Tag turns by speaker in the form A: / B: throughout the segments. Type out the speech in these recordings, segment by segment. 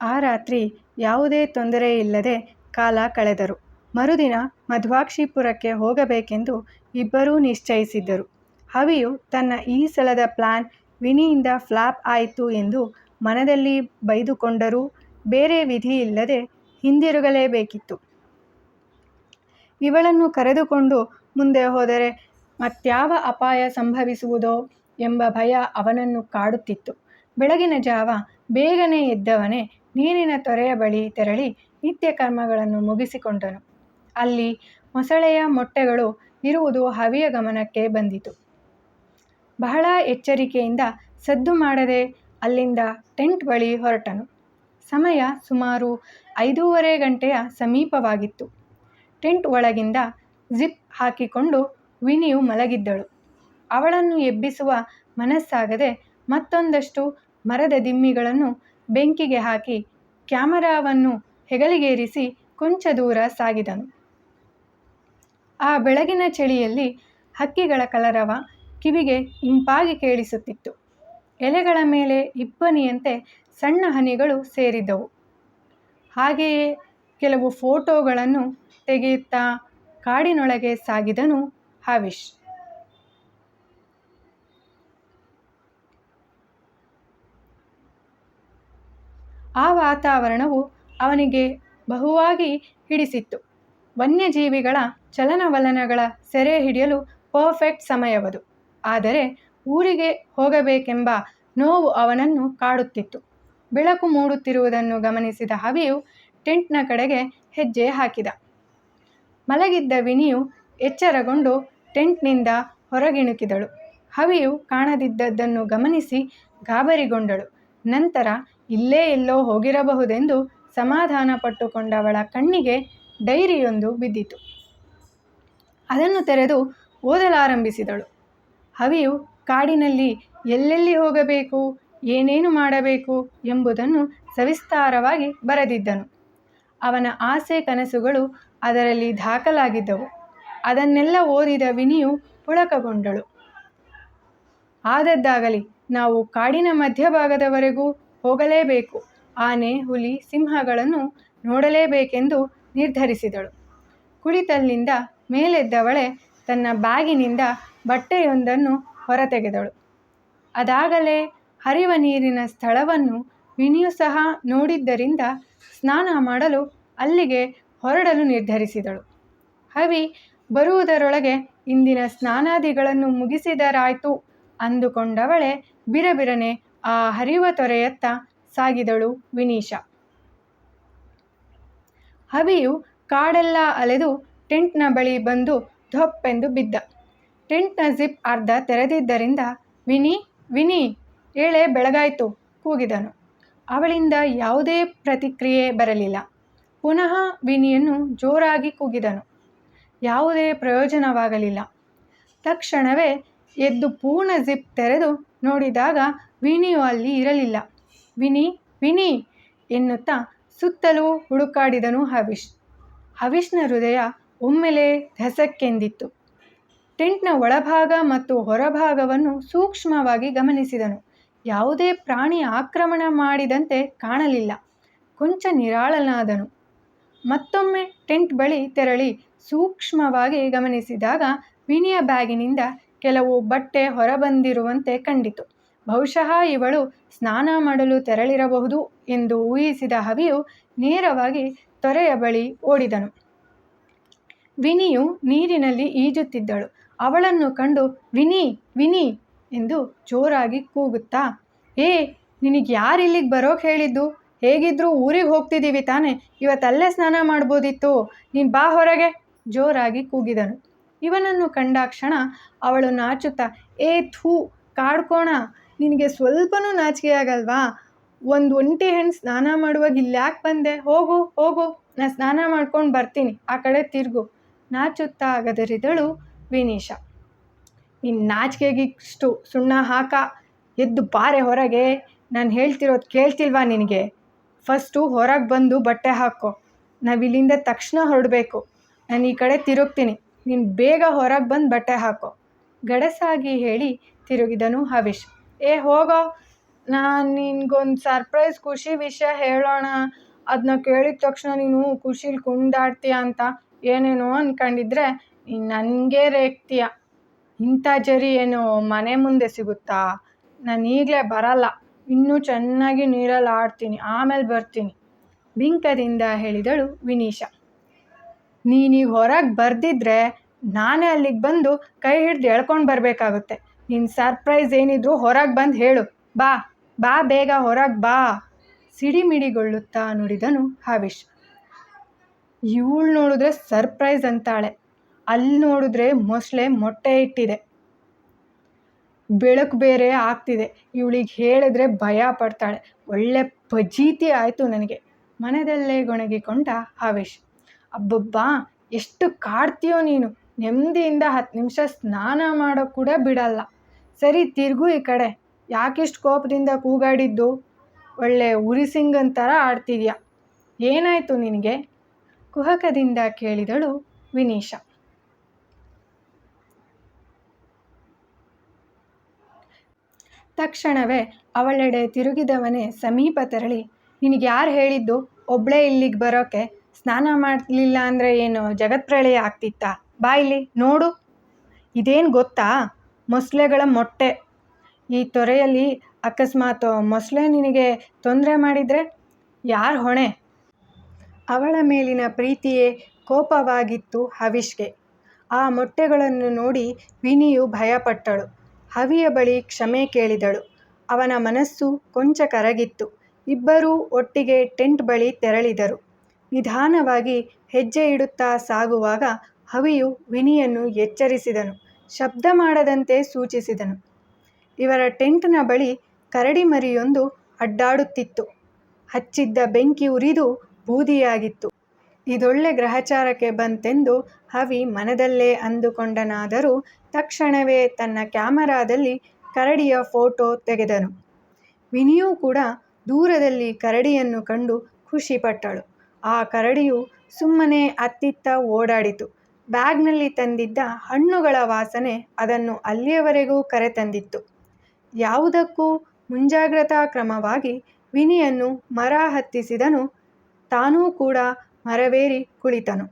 A: ಆ ರಾತ್ರಿ ಯಾವುದೇ ತೊಂದರೆ ಇಲ್ಲದೆ ಕಾಲ ಕಳೆದರು. ಮರುದಿನ ಮಧ್ವಾಕ್ಷಿಪುರಕ್ಕೆ ಹೋಗಬೇಕೆಂದು ಇಬ್ಬರೂ ನಿಶ್ಚಯಿಸಿದ್ದರು. ಹವಿಯು ತನ್ನ ಈ ಸಲದ ಪ್ಲಾನ್ ವಿನಿಯಿಂದ ಫ್ಲಾಪ್ ಆಯಿತು ಎಂದು ಮನದಲ್ಲಿ ಬೈದುಕೊಂಡರೂ ಬೇರೆ ವಿಧಿ ಇಲ್ಲದೆ ಹಿಂದಿರುಗಲೇಬೇಕಿತ್ತು. ಇವಳನ್ನು ಕರೆದುಕೊಂಡು ಮುಂದೆ ಹೋದರೆ ಮತ್ಯಾವ ಅಪಾಯ ಸಂಭವಿಸುವುದೋ ಎಂಬ ಭಯ ಅವನನ್ನು ಕಾಡುತ್ತಿತ್ತು. ಬೆಳಗಿನ ಜಾವ ಬೇಗನೆ ಎದ್ದವನೇ ನೀರಿನ ತೊರೆಯ ಬಳಿ ತೆರಳಿ ನಿತ್ಯ ಕರ್ಮಗಳನ್ನು ಮುಗಿಸಿಕೊಂಡನು. ಅಲ್ಲಿ ಮೊಸಳೆಯ ಮೊಟ್ಟೆಗಳು ಇರುವುದು ಹವಿಯ ಗಮನಕ್ಕೆ ಬಂದಿತು. ಬಹಳ ಎಚ್ಚರಿಕೆಯಿಂದ ಸದ್ದು ಮಾಡದೆ ಅಲ್ಲಿಂದ ಟೆಂಟ್ ಬಳಿ ಹೊರಟನು. ಸಮಯ ಸುಮಾರು ಐದೂವರೆ ಗಂಟೆಯ ಸಮೀಪವಾಗಿತ್ತು. ಟೆಂಟ್ ಒಳಗಿಂದ ಜಿಪ್ ಹಾಕಿಕೊಂಡು ವಿನಿಯು ಮಲಗಿದ್ದಳು. ಅವಳನ್ನು ಎಬ್ಬಿಸುವ ಮನಸ್ಸಾಗದೆ ಮತ್ತೊಂದಷ್ಟು ಮರದ ದಿಮ್ಮಿಗಳನ್ನು ಬೆಂಕಿಗೆ ಹಾಕಿ ಕ್ಯಾಮರಾವನ್ನು ಹೆಗಲಿಗೇರಿಸಿ ಕೊಂಚ ದೂರ ಸಾಗಿದನು. ಆ ಬೆಳಗಿನ ಚಳಿಯಲ್ಲಿ ಹಕ್ಕಿಗಳ ಕಲರವ ಕಿವಿಗೆ ಇಂಪಾಗಿ ಕೇಳಿಸುತ್ತಿತ್ತು. ಎಲೆಗಳ ಮೇಲೆ ಇಬ್ಬನಿಯಂತೆ ಸಣ್ಣ ಹನಿಗಳು ಸೇರಿದ್ದವು. ಹಾಗೆಯೇ ಕೆಲವು ಫೋಟೋಗಳನ್ನು ತೆಗೆಯುತ್ತಾ ಕಾಡಿನೊಳಗೆ ಸಾಗಿದನು ಹವಿಷ್. ಆ ವಾತಾವರಣವು ಅವನಿಗೆ ಬಹುವಾಗಿ ಹಿಡಿಸಿತ್ತು. ವನ್ಯಜೀವಿಗಳ ಚಲನವಲನಗಳ ಸೆರೆ ಹಿಡಿಯಲು ಪರ್ಫೆಕ್ಟ್ ಸಮಯವದು. ಆದರೆ ಊರಿಗೆ ಹೋಗಬೇಕೆಂಬ ನೋವು ಅವನನ್ನು ಕಾಡುತ್ತಿತ್ತು. ಬೆಳಕು ಮೂಡುತ್ತಿರುವುದನ್ನು ಗಮನಿಸಿದ ಹವಿಯು ಟೆಂಟ್ನ ಕಡೆಗೆ ಹೆಜ್ಜೆ ಹಾಕಿದ. ಮಲಗಿದ್ದ ವಿನಿಯು ಎಚ್ಚರಗೊಂಡು ಟೆಂಟ್ನಿಂದ ಹೊರಗಿಣುಕಿದಳು. ಹವಿಯು ಕಾಣದಿದ್ದದ್ದನ್ನು ಗಮನಿಸಿ ಗಾಬರಿಗೊಂಡಳು. ನಂತರ ಇಲ್ಲೇ ಎಲ್ಲೋ ಹೋಗಿರಬಹುದೆಂದು ಸಮಾಧಾನಪಟ್ಟುಕೊಂಡವಳ ಕಣ್ಣಿಗೆ ಡೈರಿಯೊಂದು ಬಿದ್ದಿತು. ಅದನ್ನು ತೆರೆದು ಓದಲಾರಂಭಿಸಿದಳು. ಹವಿಯು ಕಾಡಿನಲ್ಲಿ ಎಲ್ಲೆಲ್ಲಿ ಹೋಗಬೇಕು, ಏನೇನು ಮಾಡಬೇಕು ಎಂಬುದನ್ನು ಸವಿಸ್ತಾರವಾಗಿ ಬರೆದಿದ್ದನು. ಅವನ ಆಸೆ ಕನಸುಗಳು ಅದರಲ್ಲಿ ದಾಖಲಾಗಿದ್ದವು. ಅದನ್ನೆಲ್ಲ ಓದಿದ ವಿನಿಯು ಪುಳಕಗೊಂಡಳು. ಆದದ್ದಾಗಲಿ ನಾವು ಕಾಡಿನ ಮಧ್ಯಭಾಗದವರೆಗೂ ಹೋಗಲೇಬೇಕು. ಆನೆ, ಹುಲಿ, ಸಿಂಹಗಳನ್ನು ನೋಡಲೇಬೇಕೆಂದು ನಿರ್ಧರಿಸಿದಳು. ಕುಳಿತಲ್ಲಿಂದ ಮೇಲೆದ್ದವಳೆ ತನ್ನ ಬ್ಯಾಗಿನಿಂದ ಬಟ್ಟೆಯೊಂದನ್ನು ಹೊರತೆಗೆದಳು. ಅದಾಗಲೇ ಹರಿವ ನೀರಿನ ಸ್ಥಳವನ್ನು ವಿನಿಯು ಸಹ ನೋಡಿದ್ದರಿಂದ ಸ್ನಾನ ಮಾಡಲು ಅಲ್ಲಿಗೆ ಹೊರಡಲು ನಿರ್ಧರಿಸಿದಳು. ಹವಿ ಬರುವುದರೊಳಗೆ ಇಂದಿನ ಸ್ನಾನಾದಿಗಳನ್ನು ಮುಗಿಸಿದರಾಯಿತು ಅಂದುಕೊಂಡವಳೆ ಬಿರಬಿರನೆ ಆ ಹರಿವ ತೊರೆಯತ್ತ ಸಾಗಿದಳು ವಿನೀಶ. ಹವಿಯು ಕಾಡೆಲ್ಲ ಅಲೆದು ಟೆಂಟ್ನ ಬಳಿ ಬಂದು ಧೊಪ್ಪೆಂದು ಬಿದ್ದ. ಟೆಂಟ್ನ ಜಿಪ್ ಅರ್ಧ ತೆರೆದಿದ್ದರಿಂದ ವಿನಿ, ವಿನಿ, ಏಳೆ ಬೆಳಗಾಯಿತು ಕೂಗಿದನು. ಅವಳಿಂದ ಯಾವುದೇ ಪ್ರತಿಕ್ರಿಯೆ ಬರಲಿಲ್ಲ. ಪುನಃ ವಿನಿಯನ್ನು ಜೋರಾಗಿ ಕೂಗಿದನು. ಯಾವುದೇ ಪ್ರಯೋಜನವಾಗಲಿಲ್ಲ. ತಕ್ಷಣವೇ ಎದ್ದು ಪೂರ್ಣ ಜಿಪ್ ತೆರೆದು ನೋಡಿದಾಗ ವಿನಿಯು ಅಲ್ಲಿ ಇರಲಿಲ್ಲ. ವಿನಿ, ವಿನಿ ಎನ್ನುತ್ತಾ ಸುತ್ತಲೂ ಹುಡುಕಾಡಿದನು ಹವಿಶ್ ಹವಿಶ್ನ ಹೃದಯ ಒಮ್ಮೆಲೆ ಧಸಕ್ಕೆಂದಿತ್ತು. ಟೆಂಟ್ನ ಒಳಭಾಗ ಮತ್ತು ಹೊರಭಾಗವನ್ನು ಸೂಕ್ಷ್ಮವಾಗಿ ಗಮನಿಸಿದನು. ಯಾವುದೇ ಪ್ರಾಣಿ ಆಕ್ರಮಣ ಮಾಡಿದಂತೆ ಕಾಣಲಿಲ್ಲ. ಕೊಂಚ ನಿರಾಳನಾದನು. ಮತ್ತೊಮ್ಮೆ ಟೆಂಟ್ ಬಳಿ ತೆರಳಿ ಸೂಕ್ಷ್ಮವಾಗಿ ಗಮನಿಸಿದಾಗ ವಿನಿಯ ಬ್ಯಾಗಿನಿಂದ ಕೆಲವು ಬಟ್ಟೆ ಹೊರಬಂದಿರುವಂತೆ ಕಂಡಿತು. ಬಹುಶಃ ಇವಳು ಸ್ನಾನ ಮಾಡಲು ತೆರಳಿರಬಹುದು ಎಂದು ಊಹಿಸಿದ ಹವಿಯು ನೇರವಾಗಿ ತೊರೆಯ ಬಳಿ ಓಡಿದನು. ವಿನಿಯು ನೀರಿನಲ್ಲಿ ಈಜುತ್ತಿದ್ದಳು. ಅವಳನ್ನು ಕಂಡು ವಿನಿ, ವಿನಿ ಎಂದು ಜೋರಾಗಿ ಕೂಗುತ್ತಾ ಏ ಇಲ್ಲಿಗೆ ಬರೋಕೆ ಹೇಳಿದ್ದು. ಹೇಗಿದ್ರೂ ಊರಿಗೆ ಹೋಗ್ತಿದ್ದೀವಿ ತಾನೆ. ಇವತ್ತಲ್ಲೇ ಸ್ನಾನ ಮಾಡ್ಬೋದಿತ್ತು. ನೀನು ಬಾ ಹೊರಗೆ ಜೋರಾಗಿ ಕೂಗಿದನು. ಇವನನ್ನು ಕಂಡಾಕ್ಷಣ ಅವಳು ನಾಚುತ್ತಾ ಏ ಥೂ ಕಾಡ್ಕೋಣ ನಿನ್ಗೆ ಸ್ವಲ್ಪನೂ ನಾಚಿಕೆಯಾಗಲ್ವಾ. ಒಂದು ಒಂಟಿ ಹೆಣ್ಣು ಸ್ನಾನ ಮಾಡುವಾಗ ಇಲ್ಲಿ ಯಾಕೆ ಬಂದೆ ಹೋಗು ಹೋಗು, ನಾ ಸ್ನಾನ ಮಾಡ್ಕೊಂಡು ಬರ್ತೀನಿ ಆ ಕಡೆ ತಿರುಗು ನಾಚುತ್ತಾ ಗದರಿದಳು ವಿನೀಶ. ನಿನ್ನ ನಾಚಿಕೆಗಿಷ್ಟು ಸುಣ್ಣ ಹಾಕ. ಎದ್ದು ಬಾರೆ ಹೊರಗೆ ನಾನು ಹೇಳ್ತಿರೋದು ಕೇಳ್ತಿಲ್ವಾ ನಿನಗೆ ಫಸ್ಟು ಹೊರಗೆ ಬಂದು ಬಟ್ಟೆ ಹಾಕೋ ನಾವು ಇಲ್ಲಿಂದ ತಕ್ಷಣ ಹೊರಡಬೇಕು ನಾನು ಈ ಕಡೆ ತಿರುಗ್ತೀನಿ. ನೀನು ಬೇಗ ಹೊರಗೆ ಬಂದು ಬಟ್ಟೆ ಹಾಕೋ ಗಡಸಾಗಿ ಹೇಳಿ ತಿರುಗಿದನು ಹವಿಷ್. ಏ, ಹೋಗೋ. ನಾನು ನಿನ್ಗೊಂದು ಸರ್ಪ್ರೈಸ್ ಖುಷಿ ವಿಷಯ ಹೇಳೋಣ. ಅದನ್ನ ಕೇಳಿದ ತಕ್ಷಣ ನೀನು ಖುಷಿಲಿ ಕುಣಿದಾಡ್ತೀಯ ಅಂತ ಏನೇನೋ ಅಂದ್ಕೊಂಡಿದ್ರೆ ನೀನು ನನಗೆ ರೇಗ್ತೀಯ ಇಂಥ ಜರಿ ಏನು ಮನೆ ಮುಂದೆ ಸಿಗುತ್ತಾ? ನಾನು ಈಗಲೇ ಬರಲ್ಲ. ಇನ್ನೂ ಚೆನ್ನಾಗಿ ನೀರಲ್ಲಿ ಆಡ್ತೀನಿ ಆಮೇಲೆ ಬರ್ತೀನಿ. ಬಿಂಕದಿಂದ ಹೇಳಿದಳು ವಿನೀಶಾ. ನೀನೀಗ ಹೊರಗೆ ಬರ್ದಿದ್ರೆ ನಾನೇ ಅಲ್ಲಿಗೆ ಬಂದು ಕೈ ಹಿಡ್ದು ಎಳ್ಕೊಂಡು ಬರಬೇಕಾಗುತ್ತೆ. ನಿನ್ನ ಸರ್ಪ್ರೈಸ್ ಏನಿದ್ರು ಹೊರಗೆ ಬಂದು ಹೇಳು. ಬಾ ಬಾ ಬೇಗ ಹೊರಗೆ ಬಾ. ಸಿಡಿಮಿಡಿಗೊಳ್ಳುತ್ತಾ ನುಡಿದನು ಹವಿಶ್. ಇವಳು ನೋಡಿದ್ರೆ ಸರ್ಪ್ರೈಸ್ ಅಂತಾಳೆ. ಅಲ್ಲಿ ನೋಡಿದ್ರೆ ಮೊಸಳೆ ಮೊಟ್ಟೆ ಇಟ್ಟಿದೆ. ಬೆಳಕು ಬೇರೆ ಆಗ್ತಿದೆ. ಇವಳಿಗೆ ಹೇಳಿದ್ರೆ ಭಯ ಪಡ್ತಾಳೆ. ಒಳ್ಳೆ ಪಜೀತಿ ಆಯಿತು ನನಗೆ. ಮನದಲ್ಲೇ ಗೊಣಗಿಕೊಂಡ ಹವಿಶ್. ಅಬ್ಬಬ್ಬಾ, ಎಷ್ಟು ಕಾಡ್ತೀಯೋ ನೀನು. ನೆಮ್ಮದಿಯಿಂದ ಹತ್ತು ನಿಮಿಷ ಸ್ನಾನ ಮಾಡೋ ಕೂಡ ಬಿಡಲ್ಲ. ಸರಿ, ತಿರುಗು ಈ ಕಡೆ. ಯಾಕಿಷ್ಟು ಕೋಪದಿಂದ ಕೂಗಾಡಿದ್ದು? ಒಳ್ಳೆ ಉರಿಸಿಂಗನ್ ಥರ ಆಡ್ತಿದ್ಯಾ? ಏನಾಯಿತು ನಿನಗೆ? ಕುಹಕದಿಂದ ಕೇಳಿದಳು ವಿನೀಶ. ತಕ್ಷಣವೇ ಅವಳೆಡೆ ತಿರುಗಿದವನೇ ಸಮೀಪ ತೆರಳಿ, ನಿನಗೆ ಯಾರು ಹೇಳಿದ್ದು? ಒಬ್ಬಳೇ ಇಲ್ಲಿಗೆ ಬರೋಕೆ ಸ್ನಾನ ಮಾಡಲಿಲ್ಲ ಅಂದರೆ ಏನು ಜಗತ್ಪ್ರಳಯ ಆಗ್ತಿತ್ತಾ? ಬಾ ಇಲ್ಲಿ, ನೋಡು. ಇದೇನು ಗೊತ್ತಾ? ಮೊಸಳೆಗಳ ಮೊಟ್ಟೆ. ಈ ತೊರೆಯಲ್ಲಿ ಅಕಸ್ಮಾತ್ ಮೊಸಳೆ ನಿನಗೆ ತೊಂದರೆ ಮಾಡಿದರೆ? ಯಾರು ಹೊಣೆ? ಅವಳ ಮೇಲಿನ ಪ್ರೀತಿಯೇ ಕೋಪವಾಗಿತ್ತು ಹವಿಷ್ಗೆ ಆ ಮೊಟ್ಟೆಗಳನ್ನು ನೋಡಿ ವಿನಿಯು ಭಯಪಟ್ಟಳು. ಹವಿಯ ಬಳಿ ಕ್ಷಮೆ ಕೇಳಿದಳು. ಅವನ ಮನಸ್ಸು ಕೊಂಚ ಕರಗಿತ್ತು. ಇಬ್ಬರೂ ಒಟ್ಟಿಗೆ ಟೆಂಟ್ ಬಳಿ ತೆರಳಿದರು. ನಿಧಾನವಾಗಿ ಹೆಜ್ಜೆ ಇಡುತ್ತಾ ಸಾಗುವಾಗ ಹವಿಯು ವಿನಿಯನ್ನು ಎಚ್ಚರಿಸಿದನು. ಶಬ್ದ ಮಾಡದಂತೆ ಸೂಚಿಸಿದನು. ಇವರ ಟೆಂಟ್ನ ಬಳಿ ಕರಡಿ ಮರಿಯೊಂದು ಅಡ್ಡಾಡುತ್ತಿತ್ತು. ಹಚ್ಚಿದ್ದ ಬೆಂಕಿ ಉರಿದು ಬೂದಿಯಾಗಿತ್ತು. ಇದೊಳ್ಳೆ ಗ್ರಹಚಾರಕ್ಕೆ ಬಂತೆಂದು ಹವಿ ಮನದಲ್ಲೇ ಅಂದುಕೊಂಡನಾದರೂ ತಕ್ಷಣವೇ ತನ್ನ ಕ್ಯಾಮರಾದಲ್ಲಿ ಕರಡಿಯ ಫೋಟೋ ತೆಗೆದನು. ವಿನಿಯೂ ಕೂಡ ದೂರದಲ್ಲಿ ಕರಡಿಯನ್ನು ಕಂಡು ಖುಷಿಪಟ್ಟಳು ಆ ಕರಡಿಯು ಸುಮ್ಮನೆ ಅತ್ತಿತ್ತ ಓಡಾಡಿತು. ಬ್ಯಾಗ್ನಲ್ಲಿ ತಂದಿದ್ದ ಹಣ್ಣುಗಳ ವಾಸನೆ ಅದನ್ನು ಅಲ್ಲಿಯವರೆಗೂ ಕರೆತಂದಿತ್ತು. ಯಾವುದಕ್ಕೂ ಮುಂಜಾಗ್ರತಾ ಕ್ರಮವಾಗಿ ವಿನಿಯನ್ನು ಮರ ಹತ್ತಿಸಿದನು. ತಾನೂ ಕೂಡ ಮರವೇರಿ ಕುಳಿತನು.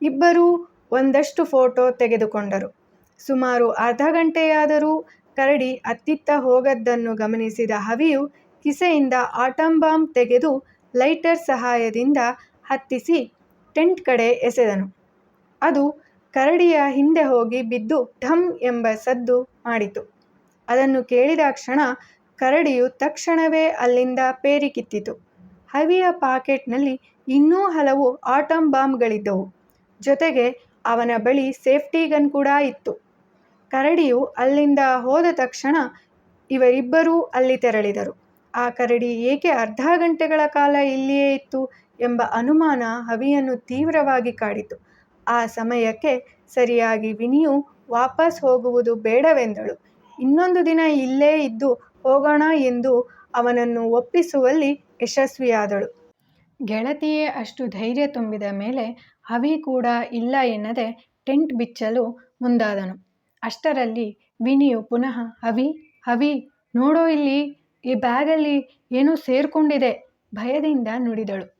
A: ಇಬ್ಬರೂ ಒಂದಷ್ಟು ಫೋಟೋ ತೆಗೆದುಕೊಂಡರು. ಸುಮಾರು ಅರ್ಧ ಗಂಟೆಯಾದರೂ ಕರಡಿ ಅತ್ತಿತ್ತ ಹೋಗದ್ದನ್ನು ಗಮನಿಸಿದ ಹವಿಯು ಕಿಸೆಯಿಂದ ಆಟಂಬಾಂಬ್ ಬಾಂಬ್ ತೆಗೆದು ಲೈಟರ್ ಸಹಾಯದಿಂದ ಹತ್ತಿಸಿ ಟೆಂಟ್ ಕಡೆ ಎಸೆದನು. ಅದು ಕರಡಿಯ ಹಿಂದೆ ಹೋಗಿ ಬಿದ್ದು ಢಮ್ ಎಂಬ ಸದ್ದು ಮಾಡಿತು. ಅದನ್ನು ಕೇಳಿದ ಕ್ಷಣ ಕರಡಿಯು ತಕ್ಷಣವೇ ಅಲ್ಲಿಂದ ಪೇರಿಕಿತ್ತಿತು. ಹವಿಯ ಪಾಕೆಟ್ನಲ್ಲಿ ಇನ್ನೂ ಹಲವು ಆಟಮ್ ಬಾಂಬ್ಗಳಿದ್ದವು. ಜೊತೆಗೆ ಅವನ ಬಳಿ ಸೇಫ್ಟಿ ಗನ್ ಕೂಡ ಇತ್ತು. ಕರಡಿಯು ಅಲ್ಲಿಂದ ಹೋದ ತಕ್ಷಣ ಇವರಿಬ್ಬರೂ ಅಲ್ಲಿ ತೆರಳಿದರು. ಆ ಕರಡಿ ಏಕೆ ಅರ್ಧ ಗಂಟೆಗಳ ಕಾಲ ಇಲ್ಲಿಯೇ ಇತ್ತು? ಎಂಬ ಅನುಮಾನ ಹವಿಯನ್ನು ತೀವ್ರವಾಗಿ ಕಾಡಿತು. ಆ ಸಮಯಕ್ಕೆ ಸರಿಯಾಗಿ ವಿನಿಯು ವಾಪಸ್ ಹೋಗುವುದು ಬೇಡವೆಂದಳು. ಇನ್ನೊಂದು ದಿನ ಇಲ್ಲೇ ಇದ್ದು ಹೋಗೋಣ ಎಂದು ಅವನನ್ನು ಒಪ್ಪಿಸುವಲ್ಲಿ ಯಶಸ್ವಿಯಾದಳು. ಗೆಳತಿಯೇ, ಅಷ್ಟು ಧೈರ್ಯ ತುಂಬಿದ ಮೇಲೆ ಹವಿ ಕೂಡ ಇಲ್ಲ ಎನ್ನದೆ ಟೆಂಟ್ ಬಿಚ್ಚಲು ಮುಂದಾದನು. ಅಷ್ಟರಲ್ಲಿ ವಿನಿಯು ಪುನಃ, ಹವಿ ಹವಿ, ನೋಡೋ ಇಲ್ಲಿ ಈ ಬ್ಯಾಗಲ್ಲಿ ಏನೂ ಸೇರ್ಕೊಂಡಿದೆ ಭಯದಿಂದ ನುಡಿದಳು.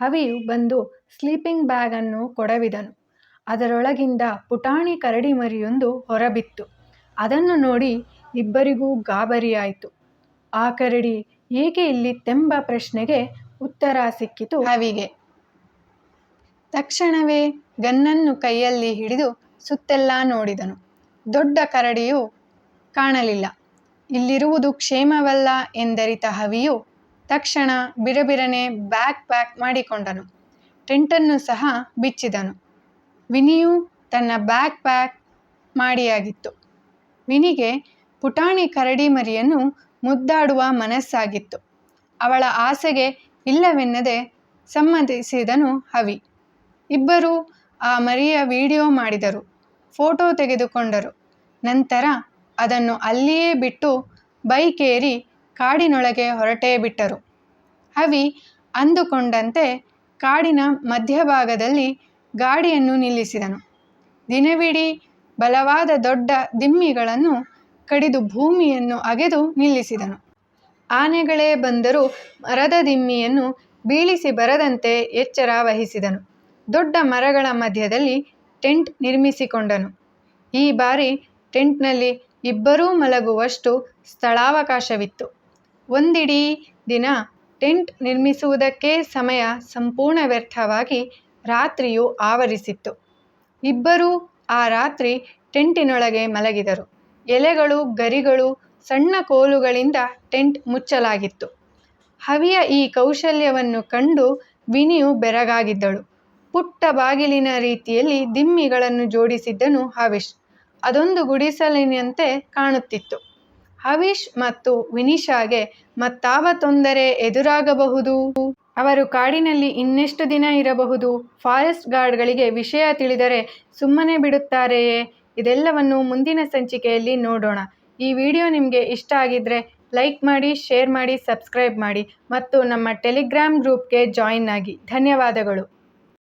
A: ಹವಿಯು ಬಂದು ಸ್ಲೀಪಿಂಗ್ ಬ್ಯಾಗನ್ನು ಕೊಡವಿದನು. ಅದರೊಳಗಿಂದ ಪುಟಾಣಿ ಕರಡಿ ಮರಿಯೊಂದು ಹೊರಬಿತ್ತು. ಅದನ್ನು ನೋಡಿ ಇಬ್ಬರಿಗೂ ಗಾಬರಿಯಾಯಿತು. ಆ ಕರಡಿ ಏಕೆ ಇಲ್ಲಿತ್ತೆಂಬ ಪ್ರಶ್ನೆಗೆ ಉತ್ತರ ಸಿಕ್ಕಿತು ಹವಿಗೆ. ತಕ್ಷಣವೇ ಗನ್ನನ್ನು ಕೈಯಲ್ಲಿ ಹಿಡಿದು ಸುತ್ತೆಲ್ಲ ನೋಡಿದನು. ದೊಡ್ಡ ಕರಡಿಯು ಕಾಣಲಿಲ್ಲ. ಇಲ್ಲಿರುವುದು ಕ್ಷೇಮವಲ್ಲ ಎಂದರಿತ ಹವಿಯು ತಕ್ಷಣ ಬಿರಬಿರನೆ ಬ್ಯಾಗ್ ಪ್ಯಾಕ್ ಮಾಡಿಕೊಂಡನು. ಟೆಂಟನ್ನು ಸಹ ಬಿಚ್ಚಿದನು. ವಿನಿಯು ತನ್ನ ಬ್ಯಾಗ್ ಪ್ಯಾಕ್ ಮಾಡಿಯಾಗಿತ್ತು. ವಿನಿಗೆ ಪುಟಾಣಿ ಕರಡಿ ಮರಿಯನ್ನು ಮುದ್ದಾಡುವ ಮನಸ್ಸಾಗಿತ್ತು. ಅವಳ ಆಸೆಗೆ ಇಲ್ಲವೆನ್ನದೆ ಸಮ್ಮತಿಸಿದನು ಹವಿ. ಇಬ್ಬರೂ ಆ ಮರಿಯ ವಿಡಿಯೋ ಮಾಡಿದರು, ಫೋಟೋ ತೆಗೆದುಕೊಂಡರು. ನಂತರ ಅದನ್ನು ಅಲ್ಲಿಯೇ ಬಿಟ್ಟು ಬೈಕೇರಿ ಕಾಡಿನೊಳಗೆ ಹೊರಟೇ ಬಿಟ್ಟರು ಹವಿ ಅಂದುಕೊಂಡಂತೆ ಕಾಡಿನ ಮಧ್ಯಭಾಗದಲ್ಲಿ ಗಾಡಿಯನ್ನು ನಿಲ್ಲಿಸಿದನು ದಿನವಿಡೀ ಬಲವಾದ ದೊಡ್ಡ ದಿಮ್ಮಿಗಳನ್ನು ಕಡಿದು ಭೂಮಿಯನ್ನು ಅಗೆದು ನಿಲ್ಲಿಸಿದನು. ಆನೆಗಳೇ ಬಂದರೂ ಮರದ ದಿಮ್ಮಿಯನ್ನು ಬೀಳಿಸಿ ಬರದಂತೆ ಎಚ್ಚರ ವಹಿಸಿದನು. ದೊಡ್ಡ ಮರಗಳ ಮಧ್ಯದಲ್ಲಿ ಟೆಂಟ್ ನಿರ್ಮಿಸಿಕೊಂಡನು. ಈ ಬಾರಿ ಟೆಂಟ್ನಲ್ಲಿ ಇಬ್ಬರೂ ಮಲಗುವಷ್ಟು ಸ್ಥಳಾವಕಾಶವಿತ್ತು. ಒಂದಿಡೀ ದಿನ ಟೆಂಟ್ ನಿರ್ಮಿಸುವುದಕ್ಕೇ ಸಮಯ ಸಂಪೂರ್ಣ ವ್ಯರ್ಥವಾಗಿ ರಾತ್ರಿಯು ಆವರಿಸಿತ್ತು. ಇಬ್ಬರೂ ಆ ರಾತ್ರಿ ಟೆಂಟಿನೊಳಗೆ ಮಲಗಿದರು. ಎಲೆಗಳು, ಗರಿಗಳು, ಸಣ್ಣ ಕೋಲುಗಳಿಂದ ಟೆಂಟ್ ಮುಚ್ಚಲಾಗಿತ್ತು. ಹವಿಯ ಈ ಕೌಶಲ್ಯವನ್ನು ಕಂಡು ವಿನಿಯು ಬೆರಗಾಗಿದ್ದಳು. ಪುಟ್ಟ ಬಾಗಿಲಿನ ರೀತಿಯಲ್ಲಿ ದಿಮ್ಮಿಗಳನ್ನು ಜೋಡಿಸಿದ್ದನು ಹವಿಶ್ ಅದೊಂದು ಗುಡಿಸಲಿನಂತೆ ಕಾಣುತ್ತಿತ್ತು. ಹವಿಷ್ ಮತ್ತು ವಿನಿಶಾಗೆ ಮತ್ತಾವ ತೊಂದರೆ ಎದುರಾಗಬಹುದು? ಅವರು ಕಾಡಿನಲ್ಲಿ ಇನ್ನೆಷ್ಟು ದಿನ ಇರಬಹುದು? ಫಾರೆಸ್ಟ್ ಗಾರ್ಡ್ಗಳಿಗೆ ವಿಷಯ ತಿಳಿದರೆ ಸುಮ್ಮನೆ ಬಿಡುತ್ತಾರೆಯೇ? ಇದೆಲ್ಲವನ್ನು ಮುಂದಿನ ಸಂಚಿಕೆಯಲ್ಲಿ ನೋಡೋಣ. ಈ ವಿಡಿಯೋ ನಿಮಗೆ ಇಷ್ಟ ಆಗಿದ್ದರೆ ಲೈಕ್ ಮಾಡಿ, ಶೇರ್ ಮಾಡಿ, ಸಬ್ಸ್ಕ್ರೈಬ್ ಮಾಡಿ ಮತ್ತು ನಮ್ಮ ಟೆಲಿಗ್ರಾಮ್ ಗ್ರೂಪ್ಗೆ ಜಾಯಿನ್ ಆಗಿ. ಧನ್ಯವಾದಗಳು.